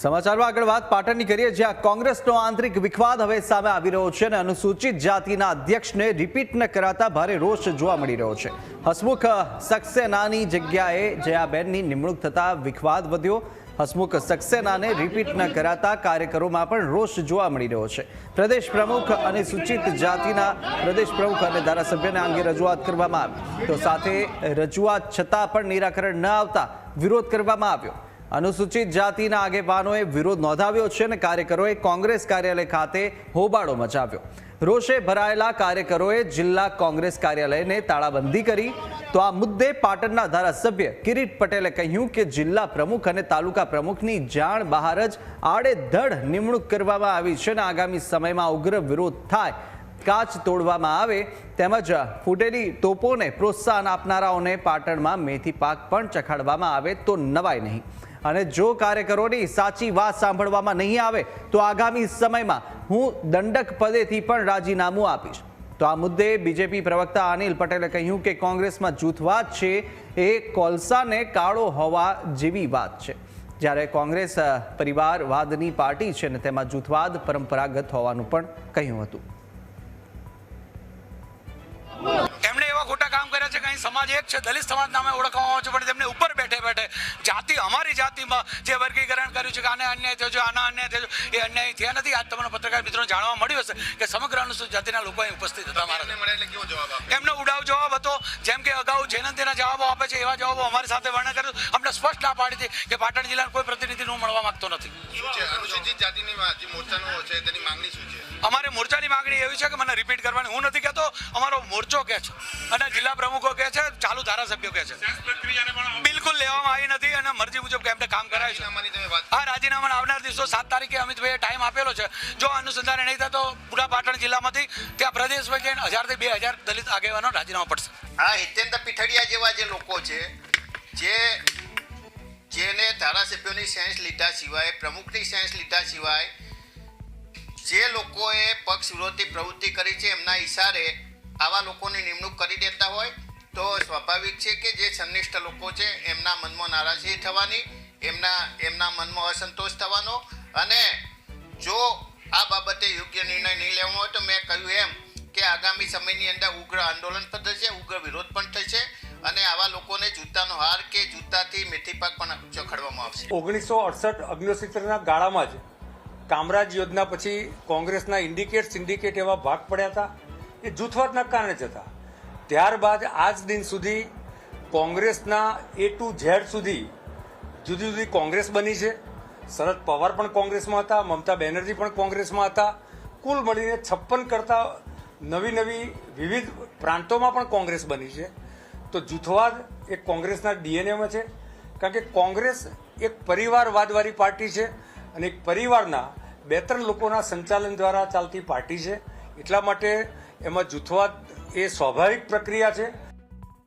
સમાચારમાં આગળ વાત પાટણની કરીએ, જ્યાં કોંગ્રેસનો આંતરિક વિખવાદ હવે સામે આવી રહ્યો છે અને અનુસૂચિત જાતિના અધ્યક્ષને રિપીટ ન કરાતા ભારે રોષ જોવા મળી રહ્યો છે. હસમુખ સક્સેનાની જગ્યાએ જયાબેનની નિમણૂક થતા વિખવાદ વધ્યો. હસમુખ સક્સેનાને રિપીટ ન કરાતા કાર્યકરોમાં પણ રોષ જોવા મળી રહ્યો છે. પ્રદેશ પ્રમુખ અને સૂચિત જાતિના પ્રદેશ પ્રમુખ અને ધારાસભ્યને અંગે રજૂઆત કરવામાં આવી. તો સાથે રજૂઆત છતાં પણ નિરાકરણ ન આવતા વિરોધ કરવામાં આવ્યો. અનુસૂચિત જાતિના આગેવાનોએ વિરોધ નોંધાવ્યો છે અને કાર્યકરોએ કોંગ્રેસ કાર્યાલય ખાતે હોબાળો મચાવ્યો. રોષે ભરાયેલા કાર્યકરોએ જિલ્લા કોંગ્રેસ કાર્યાલયને તાળાબંધી કરી. તો આ મુદ્દે પાટણના ધારાસભ્ય કિરીટ પટેલે કહ્યું કે જિલ્લા પ્રમુખ અને તાલુકા પ્રમુખની જાણ બહાર જ આડેધડ નિમણૂક કરવામાં આવી છે અને આગામી સમયમાં ઉગ્ર વિરોધ થાય. કાચ તોડવામાં આવે તેમજ ફૂટેલી તોપોને પ્રોત્સાહન આપનારાઓને પાટણમાં મેથી પાક પણ ચખાડવામાં આવે તો નવાય નહીં. અને જો કાર્યકરોની સાચી વાત સાંભળવામાં નહીં આવે, તો આગામી સમયમાં હું દંડક પદેથી પણ રાજીનામું આપીશ. તો આ મુદ્દે બીજેપી પ્રવક્તા અનિલ પટેલે કહ્યું કે કોંગ્રેસમાં જૂથવાદ છે, એ કોલસાને કાળો હોવા જેવી વાત છે. જ્યારે કોંગ્રેસ પરિવારવાદની પાર્ટી છે ને તેમાં જૂથવાદ પરંપરાગત હોવાનું પણ કહ્યું હતું. અહીં સમાજ એક છે દલિત સમાજ નામે ઓળખવામાં આવે છે પણ તેમને ઉપર બેઠે બેઠે જાતિ અમારી જાતિમાં જે વર્ગીકરણ કર્યું છે કે આને અન્યાય થયો છે આના અન્યાય થયો એ અન્યાય થયા નથી. આજ તમને પત્રકાર મિત્રો જાણવા મળ્યું હશે કે સમગ્ર અનુસૂચિત જાતિના લોકો અહીં ઉપસ્થિત હતા મારા એમનો ઉડાવ જવાબ હતો જેમ કે અગાઉ જયનંતીના જવાબો આપે છે એવા જવાબો અમારી સાથે વર્ણન કર્યું. અમને સ્પષ્ટ ના પાડી હતી કે પાટણ જિલ્લાના કોઈ પ્રતિનિધિ હું મળવા માંગતો નથી. અનુસૂચિત જાતિની જે મોરચાનો છે તેની માંગણી શું છે? અમારે મોરચાની માંગણી એવી છે કે મને રિપીટ કરવાની. હું નથી કહેતો અમારો મોરચો કહે છે અને જિલ્લા પ્રમુખો કહે છે ચાલુ ધારાસભ્યો કહે છે. બિલકુલ લેવામાં આવી નથી અને મરજી મુજબ કે એમને કામ કરાય છે. આ રાજીનામાના આવનાર દિવસો સાત તારીખે અમિતભાઈએ ટાઈમ આપેલો છે. જો અનુસંધાને નહીં થાય તો પૂરા પાટણ જિલ્લામાંથી ત્યાં પ્રદેશમાં જઈને હજારથી બે હજાર દલિત આગેવાનો રાજીનામા પડશે. આ હિતેન્દ્ર પીઠડિયા જેવા જે લોકો છે જે જેને ધારાસભ્યોની સેન્સ લીધા સિવાય પ્રમુખની સેન્સ લીધા સિવાય જે લોકોએ પક્ષ વિરોધી પ્રવૃત્તિ કરી છે, એમના ઈશારે આવા લોકોની નિમણૂક કરી દેતા હોય, તો સ્વાભાવિક છે કે જે સંનિષ્ઠ લોકો છે, એમના મનમાં નારાજગી થવાની, એમના એમના મનમાં અસંતોષ થવાનો અને જો આ બાબતે યોગ્ય નિર્ણય નહીં લેવાનો હોય, તો મેં કહ્યું એમ કે આગામી સમયની અંદર ઉગ્ર આંદોલન પણ થશે, ઉગ્ર વિરોધ પણ થશે અને આવા લોકોને જૂતાનો હાર કે જૂતાથી મેથી પાક પણ ચખડવામાં આવશે. ઓગણીસો અડસઠ અગ્નિસિત્રના ગાળામાં જ કામરાજ યોજના પછી કોંગ્રેસના ઇન્ડિકેટ, સિન્ડિકેટ એવા ભાગ પડ્યા હતા, એ જૂથવાદના કારણે જ હતા. ત્યારબાદ આજ દિન સુધી કોંગ્રેસના એ ટુ ઝેડ સુધી જુદી જુદી કોંગ્રેસ બની છે. શરદ પવાર પણ કોંગ્રેસમાં હતા, મમતા બેનર્જી પણ કોંગ્રેસમાં હતા. કુલ મળીને છપ્પન કરતા નવી નવી વિવિધ પ્રાંતોમાં પણ કોંગ્રેસ બની છે. તો જૂથવાદ એ કોંગ્રેસના ડીએનએમાં છે. કારણ કે કોંગ્રેસ એક પરિવારવાદવાળી પાર્ટી છે અને એક પરિવારના બે ત્રણ લોકોના સંચાલન દ્વારા ચાલતી પાર્ટી છે. એટલા માટે એમાં જૂથવાદ એ સ્વાભાવિક પ્રક્રિયા છે.